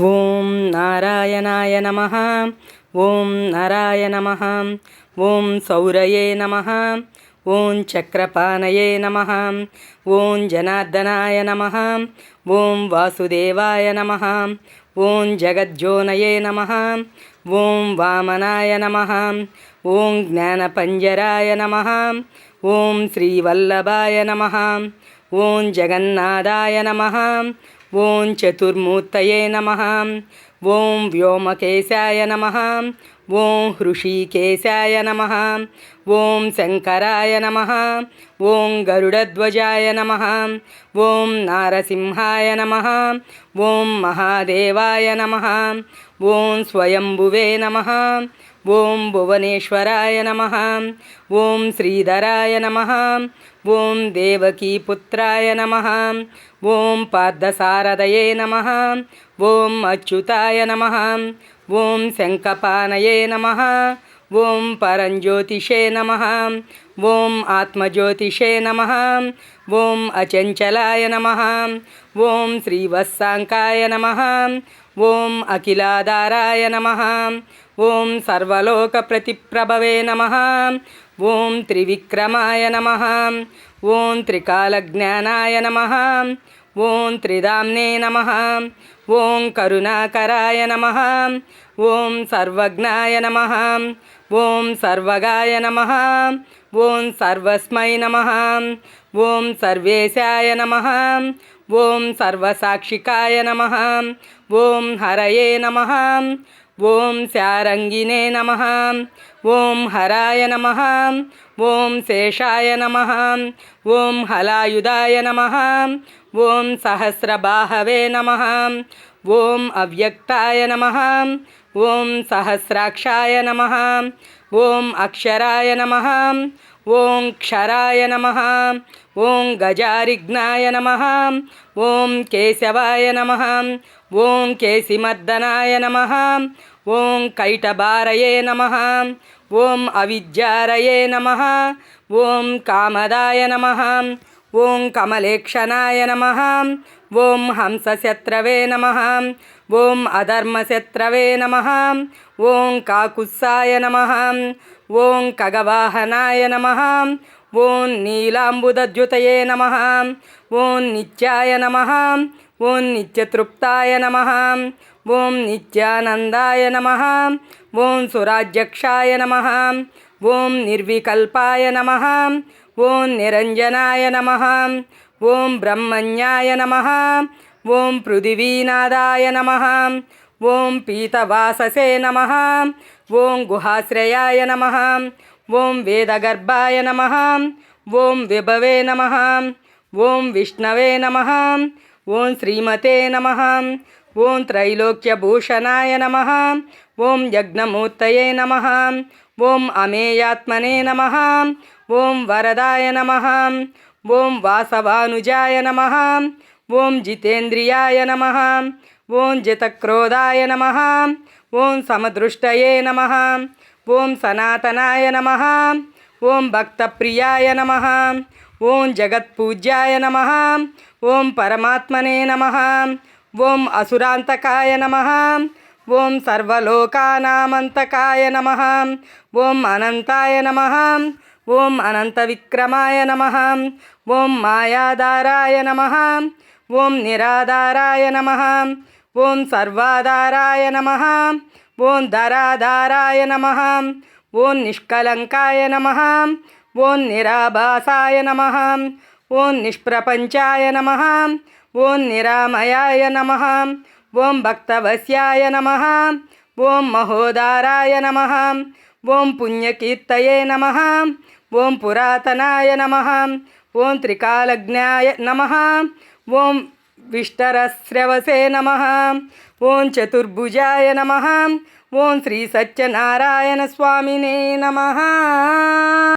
ఓం నారాయణాయ నమ ఓం నారాయ నమ ఓం సౌరయే నమ ఓం చక్రపాణయే నమ ఓం జనార్దనాయ నమ ఓం వాసుదేవాయ నమ ఓం జగజ్జోనయే నమ ఓం వామనాయ నమ ఓం జ్ఞానపంజరాయ నమ ఓం శ్రీవల్లభాయ నమ ఓం జగన్నాథాయ నమ ఓం చతుర్మూర్తయే నమ. ఓం వ్యోమకేశాయ నమ. ఓం హృషికేశాయ నమ. ఓం శంకరాయ నమ. ఓం గరుడధ్వజాయ నమ. ఓం నారసింహాయ నమ. ఓం మహాదేవాయ నమ. ఓం స్వయంభువే నమ. ఓం భువనేశ్వరాయ నమ. ఓం శ్రీధరాయ నమ. ఓం దేవకీపుత్రాయ నమ. ఓం పార్థసారదయే నమ. ఓం అచ్యుతాయ నమ. ఓం శంఖపానయే నమ. ఓం పరంజ్యోతిషే నమ. ఓం ఆత్మజ్యోతిషే నమ. ఓం అచంచలాయ నమ. ఓం శ్రీవత్సాంకాయ నమ. ఓం అఖిలాధారాయ నమ. ఓం సర్వలోక ప్రతిప్రభవే నమ. ఓం త్రివిక్రమాయ నమ. ఓం త్రికాలజ్ఞానాయ నమ. ఓం త్రిదామ్నే నమ. ఓం కరుణాకరాయ నమ. ఓం సర్వజ్ఞాయ నమ. ఓం సర్వగాయ నమ. ఓం సర్వస్మై నమ. ఓం సర్వేశాయ నమ. ఓం సర్వసాక్షికాయ నమ. ఓం హరయే నమ. ఓం శారంగినే నమ. ఓం హరాయ నమ. ఓం శేషాయ నమ. ఓం హలాయుధాయ నమ. ఓం సహస్రబాహవే నమ. ఓం అవ్యక్తాయ నమ. ఓం సహస్రాక్షాయ నమ. ఓం అక్షరాయ నమ. ఓం క్షరాయ నమ ఓం గజారిఘ్నాయ నమ ఓం కేశవాయ నమ ఓం కేశిమర్దనాయ నమ ఓం కైటబారయే నమ ఓం అవిద్యారయే నమ ఓం కామదాయ నమ ఓం కమలేక్షణాయ నమ ఓం హంసశత్రవే నమ ఓం అధర్మశత్రవే నమ ఓం కాకుత్సాయ నమ ఓం ఖగవాహనాయ నమ. ఓం నీలాంబుదద్యుతయే నమ. ఓం నిత్యాయ నమ. ఓం నిత్యతృప్తాయ నమ. ఓం నిత్యానందాయ నమ. ఓం సురాధ్యక్షాయ నమ. ఓం నిర్వికల్పాయ నమ. ఓం నిరంజనాయ నమ. ఓం బ్రహ్మణ్యాయ నమ. ఓం పృథివీనాదాయ నమ. ఓం పీతవాససే నమ ఓం గుహాశ్రయాయ నమ ఓం వేదగర్భాయ నమ ఓం విభవే నమ ఓం విష్ణవే నమ ఓం శ్రీమతే నమ ఓం త్రైలోక్యభూషణాయ నమ ఓం యజ్ఞమూర్తయే నమ ఓం అమేయాత్మనే నమ ఓం వరదాయ నమ ఓం వాసవానుజాయ నమ ఓం జితేంద్రియాయ నమ ఓం జితక్రోధాయ నమ ఓం సమదృష్టయే నమ ఓం సనాతనాయ నమ ఓం భక్తప్రియాయ నమ ఓం జగత్పూజ్యాయ నమ ఓం పరమాత్మనే నమ ఓం అసురాంతకాయ నమ ఓం సర్వలోకానామంతకాయ నమ ఓం అనంతాయ నమ ఓం అనంత విక్రమాయ నమ ఓం మాయాధారాయ నమ ఓం నిరాధారాయ నమ ఓం సర్వాధారాయ నమ ఓం ధరాధారాయ నమ ఓం నిష్కలంకాయ నమ ఓం నిరాభాసాయ నమ ఓం నిష్ప్రపంచాయ నమ ఓం నిరామయాయ నమ ఓం భక్తవశ్యాయ నమ ఓం మహోదారాయ నమ ఓం పుణ్యకీర్తయే నమ ఓం పురాతనాయ నమ ఓం త్రికాలజ్ఞాయ నమ ఓం విష్టరస్రవసే నమ. ఓం చతుర్భుజాయ నమ. ఓం శ్రీ సత్యనారాయణ స్వామినే నమ.